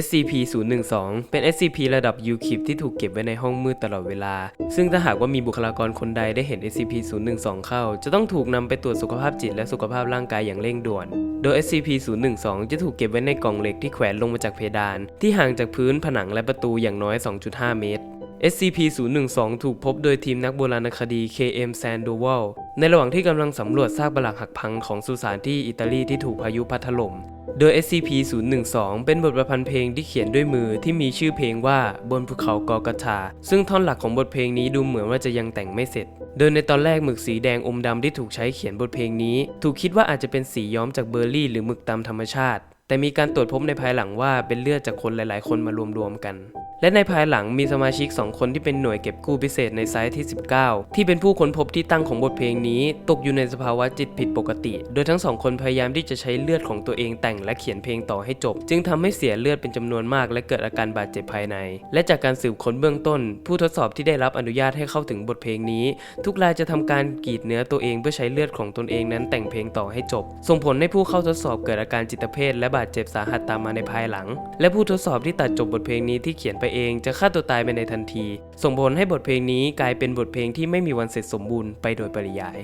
SCP-012 เป็น SCP ระดับ UKIP ที่ถูกเก็บไว้ในห้องมืดตลอดเวลา ซึ่งถ้าหากว่ามีบุคลากรคนใดได้เห็น SCP-012 เข้า จะต้องถูกนำไปตรวจสุขภาพจิตและสุขภาพร่างกายอย่างเร่งด่วน โดย SCP-012 จะถูกเก็บไว้ในกล่องเหล็กที่แขวนลงมาจากเพดาน ที่ห่างจากพื้นผนังและประตูอย่างน้อย 2.5 เมตร SCP-012 ถูกพบโดยทีมนักโบราณคดี KM Sandoval ในระหว่างที่กำลังสำรวจซากปรักหักพังของสุสานที่อิตาลีที่ถูกพายุพัดถล่ม โดย SCP-012 เป็นบทประพันธ์เพลงที่เขียนด้วยมือที่มีชื่อเพลงว่าบนภูเขากอกาชาซึ่งท่อนหลักของบทเพลงนี้ดูเหมือนว่าจะยังแต่งไม่เสร็จ โดยในตอนแรกหมึกสีแดงอมดำที่ถูกใช้เขียนบทเพลงนี้ ถูกคิดว่าอาจจะเป็นสีย้อมจากเบอร์รี่หรือหมึกตามธรรมชาติ แต่มีการตรวจพบในภายหลังว่าเป็นเลือดจากคนหลาย ๆ คนมารวมๆกัน และในภายหลังมีสมาชิก 2 คนที่เป็นหน่วยเก็บกู้พิเศษในไซต์ที่ 19 ที่เป็นผู้ค้นพบที่ตั้งของบทเพลงนี้ ตกอยู่ในสภาวะจิตผิดปกติ โดยทั้งสองคนพยายามที่จะใช้เลือดของตัวเองแต่งและเขียนเพลงต่อให้จบ จึงทำให้เสียเลือดเป็นจำนวนมาก และเกิดอาการบาดเจ็บภายใน และจากการสืบค้นเบื้องต้น ผู้ทดสอบที่ได้รับอนุญาตให้เข้าถึงบทเพลงนี้ ทุกรายจะทำการกรีดเนื้อตัวเองเพื่อใช้เลือดของตนเองนั้นแต่งเพลงต่อให้จบ ส่งผลให้ผู้เข้าทดสอบเกิดอาการจิตเภทและบาดเจ็บสาหัสตามมาในภายหลัง และผู้ทดสอบที่ตัดจบบทเพลงนี้ที่เขียนไปเองจะฆ่าตัวตายไปในทันที ส่งผลให้บทเพลงนี้กลายเป็นบทเพลงที่ไม่มีวันเสร็จสมบูรณ์ไปโดยปริยาย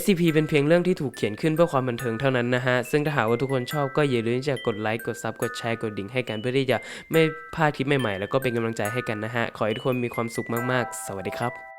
SCP เป็นเพียงเรื่องที่ถูกเขียนขึ้นเพื่อความบันเทิงเท่านั้นนะฮะ ซึ่งถ้าหากว่าทุกคนชอบก็อย่าลืมจะกดไลค์ กดซับ กดแชร์ กดดิ่งให้กันเพื่อที่จะไม่พลาดคลิปใหม่ๆ แล้วก็เป็นกำลังใจให้กันนะฮะ ขอให้ทุกคนมีความสุขมากๆ สวัสดีครับ